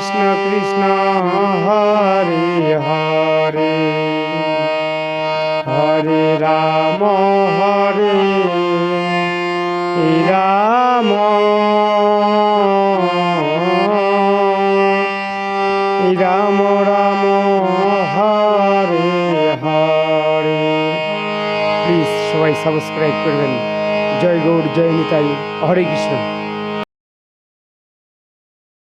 Krishna Krishna, Hare Hare. Hare Ram Hare Ram. Ram Ram, Hare Hare. Please সবাই subscribe করবেন। জয় গৌর জয় নিতাই। হরে কৃষ্ণ।